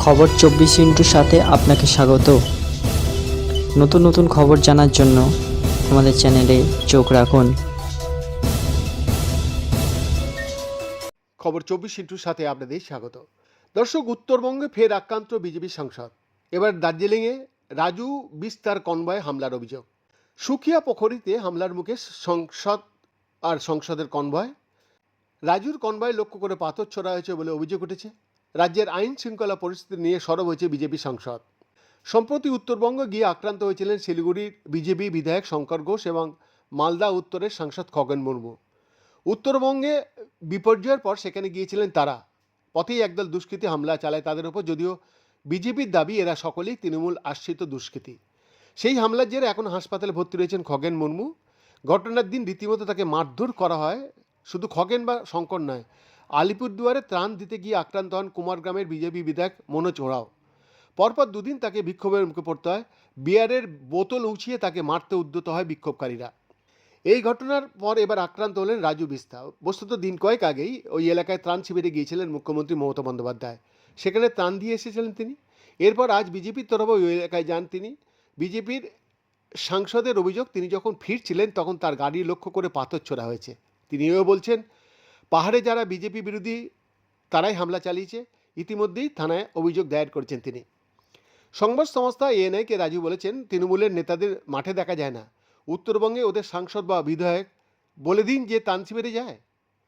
খবর চব্বিশ ইন্টুর সাথে আপনাকে স্বাগত। নতুন নতুন খবর জানার জন্য আমাদের চ্যানেলে চোখ রাখুন। খবর চব্বিশ ইন্টুর সাথে আপনাদের স্বাগত। দর্শক, উত্তরবঙ্গে ফের আক্রান্ত বিজেপি সাংসদ। এবার দার্জিলিংয়ে রাজু বিস্তার কনভয় হামলার অভিযোগ। সুকিয়া পোখরিতে হামলার মুখে সংসদ আর সংসদের কনভয়। রাজুর কনভয় লক্ষ্য করে পাথর ছোড়া হয়েছে বলে অভিযোগ উঠেছে। রাজ্যের আইন শৃঙ্খলা পরিস্থিতি নিয়ে সরব হয়েছে বিজেপি সাংসদ। সম্প্রতি উত্তরবঙ্গ গিয়ে আক্রান্ত হয়েছিলেন শিলিগুড়ির বিজেপি বিধায়ক শঙ্কর ঘোষ এবং মালদা উত্তরের সাংসদ খগেন মুর্মু। উত্তরবঙ্গে বিপর্যয়ের পর সেখানে গিয়েছিলেন তারা। পথেই একদল দুষ্কৃতী হামলা চালায় তাদের উপর যদিও বিজেপির দাবি এরা সকলেই তৃণমূল আশ্রিত দুষ্কৃতী। সেই হামলার জেরে এখন হাসপাতালে ভর্তি রয়েছেন খগেন মুর্মু। ঘটনার দিন রীতিমতো তাকে মারধর করা হয়। শুধু খগেন বা শঙ্কর নয় আলিপুরদুয়ারে ত্রাণ দিতে গিয়ে আক্রান্ত হন কুমারগ্রামের বিজেপি বিধায়ক মনোজ ওরাও। পরপর দুদিন তাকে বিক্ষোভের মুখে পড়তে হয়। বিয়ারের বোতল উঁচিয়ে তাকে মারতে উদ্যত হয় বিক্ষোভকারীরা। এই ঘটনার পর এবার আক্রান্ত হলেন রাজু বিস্তা। বস্তুত দিন কয়েক আগেই ওই এলাকায় ত্রাণ শিবিরে গিয়েছিলেন মুখ্যমন্ত্রী মমতা বন্দ্যোপাধ্যায়। সেখানে ত্রাণ দিয়ে এসেছিলেন তিনি। এরপর আজ বিজেপির তরফে ওই এলাকায় যান তিনি। বিজেপির সাংসদের অভিযোগ, তিনি যখন ফিরছিলেন তখন তার গাড়ি লক্ষ্য করে পাথর ছোড়া হয়েছে। তিনি এও বলছেন পাহাড়ে যারা বিজেপি বিরোধী, তারাই হামলা চালিয়েছে। ইতিমধ্যেই থানায় অভিযোগ দায়ের করেছেন তিনি। সংবাদ সংস্থা এএনআইকে রাজু বলেছেন, তৃণমূলের নেতাদের মাঠে দেখা যায় না। উত্তরবঙ্গে ওদের সাংসদ বা বিধায়ক বলে দিন যে তানসিবেরে যায়।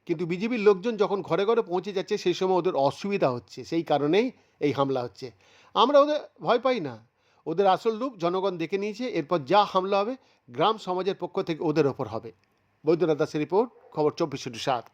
কিন্তু বিজেপির লোকজন যখন ঘরে ঘরে পৌঁছে যাচ্ছে, সেই সময় ওদের অসুবিধা হচ্ছে। সেই কারণেই এই হামলা হচ্ছে। আমরা ওদের ভয় পাই না। ওদের আসল রূপ জনগণ দেখে নিয়েছে। এরপর যা হামলা হবে, গ্রাম সমাজের পক্ষ থেকে ওদের ওপর হবে। বৈদ্যনাথ দাসের রিপোর্ট, খবর চব্বিশ সাত।